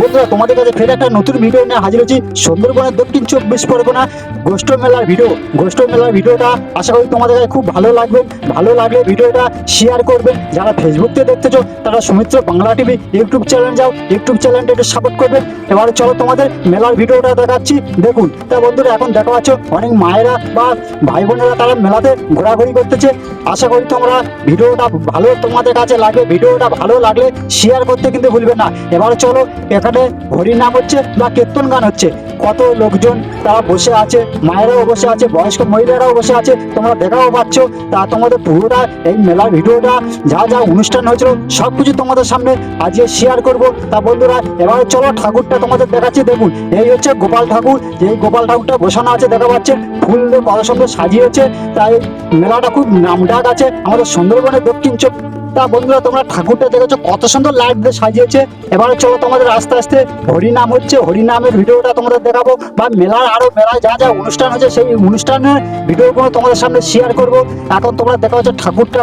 বন্ধুরা, তোমাদের কাছে ফের একটা নতুন ভিডিও নিয়ে হাজির হচ্ছি সুন্দরবনের দক্ষিণ চব্বিশ পরগনা গোষ্ঠ মেলার ভিডিও গোষ্ঠ মেলার ভিডিওটা আশা করি তোমাদের কাছে খুব ভালো লাগবে। ভালো লাগলে ভিডিওটা শেয়ার করবেন যারা ফেসবুকতে দেখতেছো, তারা Sumitra Bangla TV YouTube channel যাও। ইউটিউব চ্যানেলটা একটু সাপোর্ট করবেন এবারে চলো তোমাদের মেলার ভিডিওটা দেখাচ্ছি। দেখুন, তা বন্ধুরা, এখন দেখা পাচ্ছ অনেক মায়েরা বা ভাই বোনেরা তারা মেলাতে ঘোরাঘুরি করতেছে। আশা করি তোমরা ভিডিওটা ভালো তোমাদের কাছে লাগবে। ভিডিওটা ভালো লাগলে শেয়ার করতে কিন্তু ভুলবে না। এবারে চলো এখানে হরির নাম হচ্ছে বা কীর্তন গান হচ্ছে, কত লোকজন তারা বসে আছে, মায়েরাও বসে আছে, বয়স্ক মহিলারাও বসে আছে, তোমরা দেখাও পাচ্ছ, তা তোমাদের পুরোটা এই মেলার ভিডিওটা, যা যা অনুষ্ঠান হয়েছিল সব কিছু তোমাদের সামনে আজকে শেয়ার করব। তা বন্ধুরা, এবারে চলো ঠাকুরটা তোমাদের দেখাচ্ছি, দেখুন, এই হচ্ছে গোপাল ঠাকুর এই গোপাল ঠাকুরটা বসানো আছে, দেখা পাচ্ছেন ফুল দিয়ে কত সুন্দর সাজিয়েছে, তাই মেলাটা খুব নামডাক আছে, আমাদের সুন্দরবনের দক্ষিণ চোখ তা বন্ধুরা, তোমরা ঠাকুরটা দেখেছ? কত সুন্দর লাইট দিয়ে সাজিয়েছে। এবার চলো তোমাদের আস্তে আস্তে হরিনাম হচ্ছে। হরিনামের ভিডিওটা তোমাদের দেখাবো বা মেলার আরও মেলায় যা যা অনুষ্ঠান হচ্ছে সেই অনুষ্ঠানের ভিডিওগুলো তোমাদের সামনে শেয়ার করব। এখন তোমরা দেখা হচ্ছে ঠাকুরটা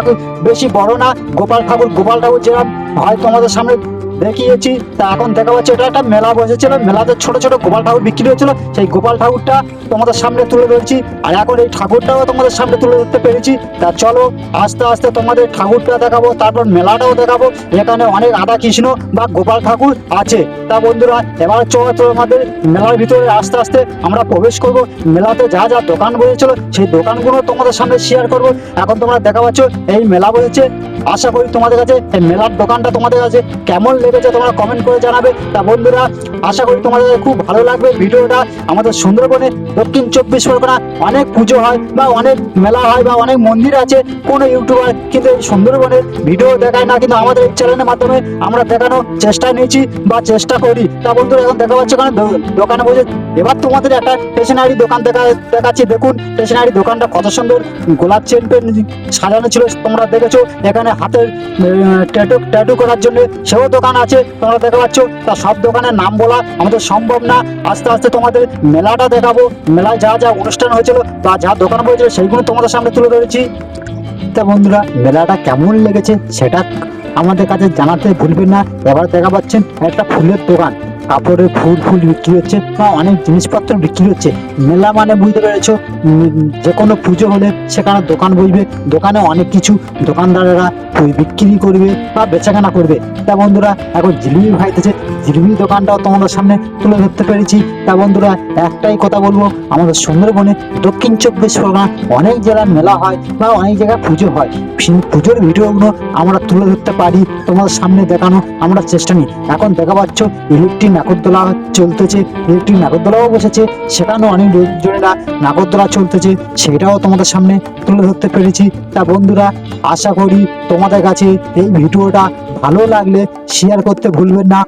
বেশি বড় না। গোপাল ঠাকুর গোপাল ঠাকুর যেরকম হয় তোমাদের সামনে দেখিয়েছি। তা এখন দেখা পাচ্ছে এটা একটা মেলা বসেছিল। মেলাতে ছোট ছোট গোপাল ঠাকুর বিক্রি হয়েছিল। সেই গোপাল ঠাকুরটা তোমাদের সামনে তুলে ধরছি। আর এখন এই ঠাকুরটাও তোমাদের সামনে তুলে ধরতে পেরেছি। তা চলো, আস্তে আস্তে তোমাদের ঠাকুরটা দেখাবো, তারপর মেলাটাও দেখাবো। এখানে অনেক রাধা কৃষ্ণ বা গোপাল ঠাকুর আছে। তা বন্ধুরা, এবার চলো তোমাদের মেলার ভিতরে আস্তে আস্তে আমরা প্রবেশ করব। মেলাতে যা যা দোকান বসেছিল, সেই দোকানগুলো তোমাদের সামনে শেয়ার করব। এখন তোমরা দেখা পাচ্ছ, এই মেলা বসেছে। আশা করি তোমাদের কাছে মেলার দোকানটা তোমাদের কাছে কেমন লেগেছে তোমরা কমেন্ট করে জানাবে। তা বন্ধুরা, আশা করি তোমাদের খুব ভালো লাগবে ভিডিওটা। আমাদের সুন্দরবনে দক্ষিণ চব্বিশ পরগনা অনেক পুজো হয় বা অনেক মেলা হয় বা অনেক মন্দির আছে। কোনো ইউটিউবার কিন্তু এই সুন্দরবনের ভিডিও দেখায় না, কিন্তু আমাদের এই চ্যানেলের মাধ্যমে আমরা দেখানোর চেষ্টা নিয়েছি বা চেষ্টা করি। তা বন্ধুরা, এখন দেখা পাচ্ছে কারণ দোকানে বসে। এবার তোমাদের একটা স্টেশনারি দোকান দেখা দেখাচ্ছি। দেখুন স্টেশনারি দোকানটা কত সুন্দর। গোলাপ চেন পেন সাজানো ছিল, তোমরা দেখেছ। এখানে হাতের ট্যাটু ট্যাটু করার জন্য সেও দোকান আছে, তোমরা দেখতে পাচ্ছ, তা সব দোকানের নাম বলা আমাদের সম্ভব না। আস্তে আস্তে তোমাদের মেলাটা দেখাবো। মেলায় যা যা অনুষ্ঠান হয়েছিল বা যা দোকান বসেছিল সেইগুলো তোমাদের সামনে তুলে ধরেছি। তা বন্ধুরা, মেলাটা কেমন লেগেছে সেটা আমাদের কাছে জানাতে ভুলবেন না। এবার দেখা পাচ্ছেন একটা ফুলের দোকান। কাপড়ের ফুল ফুল বিক্রি হচ্ছে বা অনেক জিনিসপত্র বিক্রি হচ্ছে। মেলা মানে বুঝতে পেরেছ? যে কোনো পুজো হলে সেখানে দোকান বসবে। দোকানে অনেক কিছু দোকানদারেরা বিক্রি করবে বা বেচাকেনা করবে। তা বন্ধুরা, এখন জিলিপি ভাইতেছে জিলিপি দোকানটাও তোমাদের সামনে তুলে ধরতে পেরেছি। তা বন্ধুরা, একটাই কথা বলব, আমাদের সুন্দরবনে দক্ষিণ চব্বিশ পরগনা অনেক জেলার মেলা হয় বা অনেক জায়গায় পুজো হয়। পুজোর ভিডিওগুলো আমরা তুলে ধরতে পারি। তোমাদের সামনে দেখানো আমরা চেষ্টা নিই। এখন দেখা পাচ্ছ ইলেকট্রিক নাগরদোলা চলতেছে, একটি নাগরদোলাও বসেছে, সেখানেও অনেক লোকজনেরা নাগরদোলা চলতেছে, সেটাও তোমাদের সামনে তুলে ধরতে পেরেছি। তা বন্ধুরা, আশা করি তোমাদের কাছে এই ভিডিওটা ভালো লাগলে শেয়ার করতে ভুলবেন না।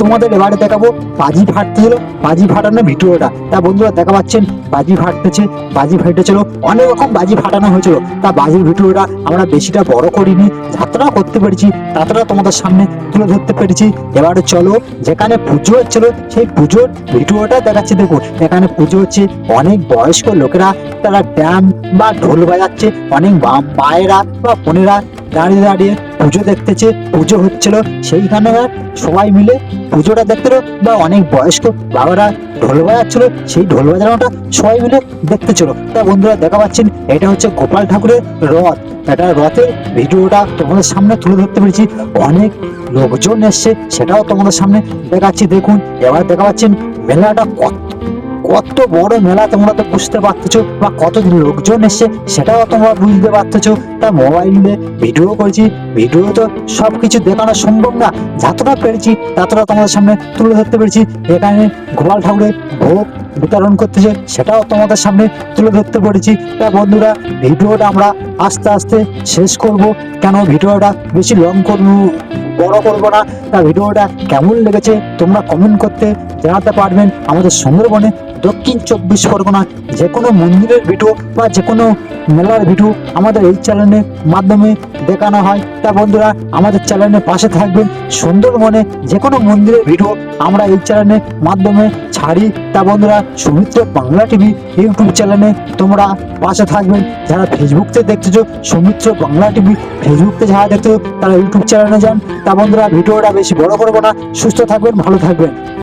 তোমাদের এবারে দেখাবো বাজি ফাটতেছিল বাজি ফাটানোর ভিডিওটা। তা বন্ধুরা, দেখা পাচ্ছেন, বাজি ফাটতেছে, বাজি ফাটেছিল, অনেক রকম বাজি ফাটানো হয়েছিল। তা বাজির ভিডিওটা আমরা বেশিটা বড় করিনি, যতটা করতে পেরেছি, ততটা তোমাদের সামনে তুলে ধরতে পেরেছি। এবারে চলো, যেখানে পুজো হচ্ছিল, সেই পুজোর ভিডিওটা দেখাচ্ছি। দেখুন, এখানে পুজো হচ্ছে অনেক বয়স্ক লোকেরা, তারা ড্যাম বা ঢোল বাজাচ্ছে, অনেক মায়েরা বা বোনেরা দাঁড়িয়ে দাঁড়িয়ে পুজো দেখতেছে, পুজো হচ্ছিল। সেইখানে সবাই মিলে পুজোটা দেখতে বা অনেক বয়স্ক বাবারা ঢোল বাজাচ্ছিল, সেই ঢোল বাজানোটা সবাই মিলে দেখতেছিল। তা বন্ধুরা, দেখা পাচ্ছেন, এটা হচ্ছে গোপাল ঠাকুরের রথ। এটা রথের ভিডিওটা তোমাদের সামনে তুলে ধরতে পেরেছি। অনেক লোকজন এসছে, সেটাও তোমাদের সামনে দেখাচ্ছি। দেখুন, এবার দেখা পাচ্ছেন, মেলাটা কত কত বড় মেলা তোমরা তো বুঝতে পারতেছো, বা কত লোকজন এসছে সেটাও তোমরা বুঝতে পারতেছো। তা মোবাইলে ভিডিও করেছি ভিডিও তো সব কিছু দেখানো সম্ভব না, যতটা পেরেছি ততটা তোমাদের সামনে তুলে ধরতে পেরেছি। এখানে গোপাল ঠাকুরের ভোগ বিতরণ করতেছে, সেটাও তোমাদের সামনে তুলে ধরতে পেরেছি। তা বন্ধুরা ভিডিওটা আমরা আস্তে আস্তে শেষ করব, কেন ভিডিওটা বেশি লং করব, বড় করব না। তা ভিডিওটা কেমন লেগেছে তোমরা কমেন্ট করতে জানাতে পারবেন আমাদের সুন্দরবনে দক্ষিণ চব্বিশ পরগনা যে কোনো মন্দিরের ভিডিও বা যে কোনো মেলার ভিডিও আমাদের এই চ্যানেলের মাধ্যমে দেখানো হয়। তা বন্ধুরা, আমাদের চ্যানেলের পাশে থাকবেন সুন্দরবনে যে কোনো মন্দিরের ভিডিও আমরা এই চ্যানেলের মাধ্যমে ছাড়ি। তা বন্ধুরা, সুমিত্র বাংলা টিভি ইউটিউব চ্যানেলে তোমরা পাশে থাকবেন। যারা ফেসবুকতে দেখতেছো, সুমিত্র বাংলা টিভি ফেসবুকতে যারা দেখতেছো, তারা ইউটিউব চ্যানেলে যান। তা বন্ধুরা, ভিডিওটা বেশি বড় করব না। সুস্থ থাকবেন, ভালো থাকবেন।